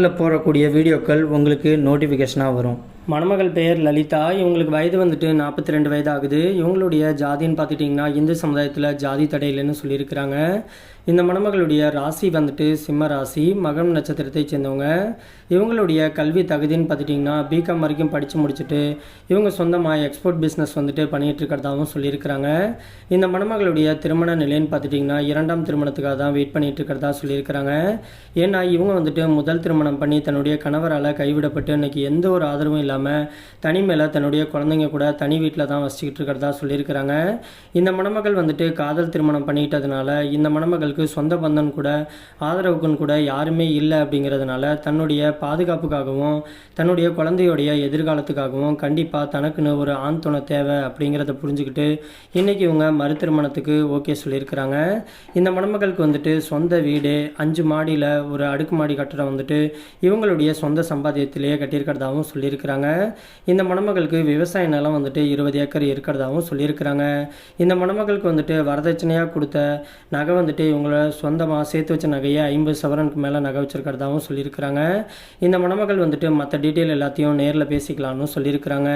சேனலில் போடக்கூடிய வீடியோக்கள் உங்களுக்கு நோட்டிஃபிகேஷனாக வரும். மணமகள் பெயர் லலிதா இவங்களுக்கு வயது வந்துட்டு நாற்பத்தி ரெண்டு வயது ஆகுது இவங்களுடைய ஜாதின்னு பார்த்துட்டிங்கன்னா இந்து சமுதாயத்தில் ஜாதி தடை இல்லைன்னு சொல்லியிருக்கிறாங்க. இந்த மணமகளுடைய ராசி வந்துட்டு சிம்ம ராசி மகம் நட்சத்திரத்தை சேர்ந்தவங்க. இவங்களுடைய கல்வி தகுதின்னு பார்த்துட்டிங்கன்னா பிகாம் வரைக்கும் படித்து முடிச்சுட்டு இவங்க சொந்தமாக எக்ஸ்போர்ட் பிஸ்னஸ் வந்துட்டு பண்ணிகிட்டு இருக்கிறதாகவும் சொல்லியிருக்கிறாங்க. இந்த மணமகளுடைய திருமண நிலைன்னு பார்த்துட்டிங்கன்னா இரண்டாம் திருமணத்துக்காக தான் வெயிட் பண்ணிகிட்டு இருக்கிறதா சொல்லியிருக்கிறாங்க. ஏன்னா இவங்க வந்துட்டு முதல் திருமணம் பண்ணி தன்னுடைய கணவரால் கைவிடப்பட்டு இன்றைக்கி எந்த ஒரு ஆதரவும் இல்லாமல் தனிமையில் தன்னுடைய குழந்தைங்க கூட தனி வீட்டில் தான் வசிச்சுக்கிட்டு இருக்கிறதா சொல்லியிருக்கிறாங்க. இந்த மணமகள் வந்துட்டு காதல் திருமணம் பண்ணிக்கிட்டதுனால இந்த மணமகளுக்கு சொந்த பந்தன் கூட ஆதரவுக்குன்னு கூட யாருமே இல்லை அப்படிங்கிறதுனால தன்னுடைய பாதுகாப்புக்காகவும் தன்னுடைய குழந்தையுடைய எதிர்காலத்துக்காகவும் கண்டிப்பாக தனக்குன்னு ஒரு ஆண் துணை தேவை அப்படிங்கிறத புரிஞ்சுக்கிட்டு இன்றைக்கி இவங்க மறு திருமணத்துக்கு ஓகே சொல்லியிருக்கிறாங்க. இந்த மணமகளுக்கு வந்துட்டு சொந்த வீடு அஞ்சு மாடியில் ஒரு அடுக்குமாடி கட்டடம் வந்துட்டு இவங்களுடைய சொந்த சம்பாத்தியத்திலேயே கட்டியிருக்கிறதாகவும் சொல்லியிருக்கிறாங்க. இந்த மணமகளுக்கு விவசாய நிலம் வந்துட்டு இருபது ஏக்கர் இருக்கிறதாகவும் சொல்லியிருக்கிறாங்க. இந்த மணமகளுக்கு வந்துட்டு வரதட்சணையாக கொடுத்த நகை வந்துட்டு இவங்கள சொந்தமாக சேர்த்து வச்ச நகையை ஐம்பது சவரனுக்கு மேலே நகை வச்சிருக்கிறதாகவும் சொல்லியிருக்கிறாங்க. இந்த மணமகள் வந்துட்டு மற்ற டீட்டெயில் எல்லாத்தையும் நேரில் பேசிக்கலாம்னு சொல்லியிருக்கிறாங்க.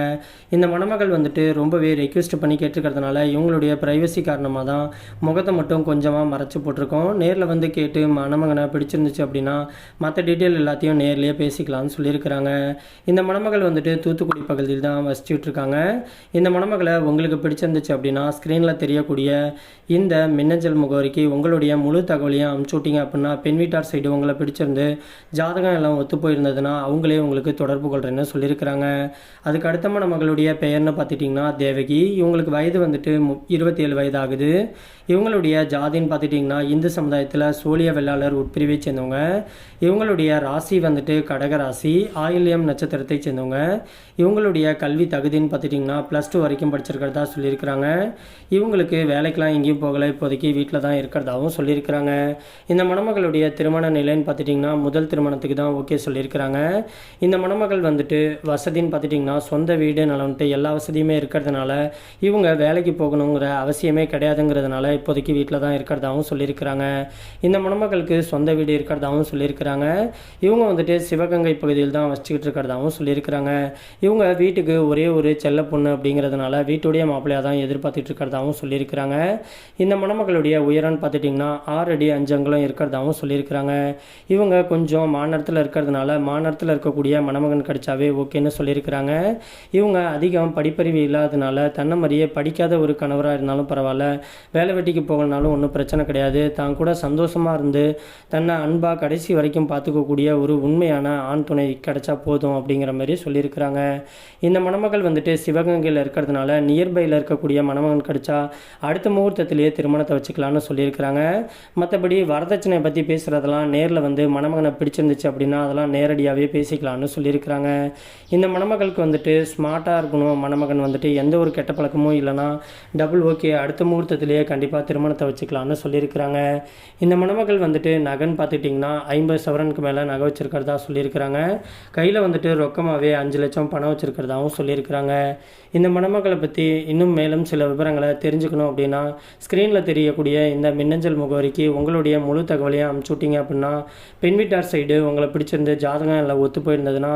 இந்த மணமகள் வந்துட்டு ரொம்பவே ரெக்வெஸ்ட் பண்ணி கேட்டிருக்கிறதுனால இவங்களுடைய ப்ரைவசி காரணமாக தான் முகத்தை மட்டும் கொஞ்சமாக மறைச்சி போட்டிருக்கோம். நேரில் வந்து கேட்டு மணமகனை பிடிச்சிருந்துச்சு அப்படின்னா மற்ற டீட்டெயில் எல்லாத்தையும் நேர்லேயே பேசிக்கலாம்னு சொல்லியிருக்கிறாங்க. இந்த மணமகள் வந்துட்டு தூத்துக்குடி பகுதியில் தான் வசிச்சுட்டு இருக்காங்க இந்த மணமகளை உங்களுக்கு பிடிச்சிருந்துச்சு அப்படின்னா ஸ்க்ரீனில் தெரியக்கூடிய இந்த மின்னஞ்சல் முகவரிக்கு உங்களுடைய முழு தகவலையும் அமுச்சு விட்டீங்க அப்படின்னா பெண் வீட்டார் சைடு உங்களை பிடிச்சிருந்து ஜாதகம் எல்லாம் ஒத்து போயிருந்ததுன்னா அவங்களே உங்களுக்கு தொடர்பு கொள்கிறேன்னு சொல்லியிருக்கிறாங்க. அதுக்கு அடுத்த மணமகளுடைய பெயர்னு பார்த்துட்டிங்கன்னா தேவகி. இவங்களுக்கு வயது வந்துட்டு மு இருபத்தி ஏழு வயது ஆகுது இவங்களுடைய ஜாதின்னு பார்த்துட்டிங்கன்னா இந்து சமுதாயத்தில் சோழிய வெள்ளாளர் உட்பிரிவை சேர்ந்தவங்க. இவங்களுடைய ராசி வந்துட்டு கடக ராசி ஆயில்யம் நட்சத்திரத்தை சேர்ந்தவங்க. இவங்களுடைய கல்வி தகுதின்னு பார்த்துட்டிங்கன்னா ப்ளஸ் டூ வரைக்கும் படிச்சிருக்கிறதா சொல்லியிருக்கிறாங்க. இவங்களுக்கு வேலைக்கெலாம் எங்கேயும் போகலை. இப்போதைக்கு வீட்டில் தான் இருக்கிறதாகவும் சொல்லியிருக்கிறாங்க. இந்த மணமகளுடைய திருமண நிலைன்னு பார்த்துட்டிங்கன்னா முதல் திருமணத்துக்கு தான் ஓகே சொல்லியிருக்கிறாங்க. இந்த மணமகள் வந்துட்டு வசதின்னு பார்த்துட்டிங்கன்னா சொந்த வீடு நலன்ட்டு எல்லா வசதியுமே இருக்கிறதுனால இவங்க வேலைக்கு போகணுங்கிற அவசியமே கிடையாதுங்கிறதுனால இப்போதைக்கு வீட்டில் தான் இருக்கிறதாகவும் சொல்லியிருக்கிறாங்க. இந்த மணமகளுக்கு சொந்த வீடு இருக்கிறதாகவும் சொல்லியிருக்கிறாங்க. இவங்க வந்துட்டு சிவகங்கை பகுதியில் தான் வச்சுக்கிட்டு இருக்கிறதாகவும் சொல்லியிருக்கிறாங்க. இவங்க வீட்டுக்கு ஒரே ஒரு செல்ல பொண்ணு அப்படிங்கிறதுனால வீட்டுடைய மாப்பிள்ளையாக தான் எதிர்பார்த்துட்டு இருக்கிறதாகவும் சொல்லியிருக்கிறாங்க. இந்த மணமகளுடைய உயரம்னு பார்த்துட்டிங்கன்னா ஆறு அடி அஞ்சு இருக்கிறதாகவும் சொல்லியிருக்கிறாங்க. இவங்க கொஞ்சம் மாநிலத்தில் இருக்கிறதுனால மாநகரத்தில் இருக்கக்கூடிய மணமகன் கிடைச்சாவே ஓகேன்னு சொல்லியிருக்கிறாங்க. இவங்க அதிகம் படிப்பறிவு இல்லாததுனால தன்னை மாதிரியே படிக்காத ஒரு கணவராக இருந்தாலும் பரவாயில்ல. வேலை வெட்டிக்கு போகலனாலும் ஒன்றும் பிரச்சனை கிடையாது. தான் கூட சந்தோஷமாக இருந்து தன்னை அன்பாக கடைசி வரைக்கும் பார்த்துக்கக்கூடிய ஒரு உண்மையான ஆண் துணை கிடைச்சா போதும் அப்படிங்கிற மாதிரி இருக்கிறாங்க. இந்த மணமகள் வந்துட்டு சிவகங்கையில் இருக்கிறதுனால நியர்பையில் இருக்கக்கூடிய மணமகன் கிடைச்சா அடுத்த முகூர்த்தத்திலேயே திருமணத்தை வச்சுக்கலாம்னு சொல்லியிருக்கிறாங்க. மற்றபடி வரதட்சணை பற்றி பேசுகிறதெல்லாம் நேரில் வந்து மணமகனை பிடிச்சிருந்துச்சு அப்படின்னா அதெல்லாம் நேரடியாகவே பேசிக்கலாம்னு சொல்லியிருக்கிறாங்க. இந்த மணமகளுக்கு வந்துட்டு ஸ்மார்ட்டாக இருக்கணும். மணமகன் வந்துட்டு எந்த ஒரு கெட்ட பழக்கமும் இல்லைன்னா டபுள் ஓகே அடுத்த முகூர்த்தத்திலேயே கண்டிப்பாக திருமணத்தை வச்சுக்கலாம்னு சொல்லியிருக்கிறாங்க. இந்த மணமகள் வந்துட்டு நகன் பார்த்துக்கிட்டிங்கன்னா ஐம்பது சவரனுக்கு மேலே நகை வச்சிருக்கிறதா சொல்லியிருக்கிறாங்க. கையில் வந்துட்டு ரொக்கமாகவே அஞ்சு அஞ்சு லட்சம் பணம் வச்சுருக்கிறதாகவும் சொல்லியிருக்கிறாங்க. இந்த மணமக்களை பற்றி இன்னும் மேலும் சில விவரங்களை தெரிஞ்சுக்கணும் அப்படின்னா ஸ்க்ரீனில் தெரியக்கூடிய இந்த மின்னஞ்சல் முகவரிக்கு உங்களுடைய முழு தகவலையும் அமுச்சு விட்டீங்க அப்படின்னா பெண் வீட்டார் சைடு உங்களை பிடிச்சிருந்து ஜாதகம் எல்லாம் ஒத்து போயிருந்ததுன்னா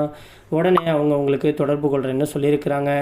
உடனே அவங்க உங்களுக்கு தொடர்பு கொள்கிறேன்னு சொல்லியிருக்கிறாங்க.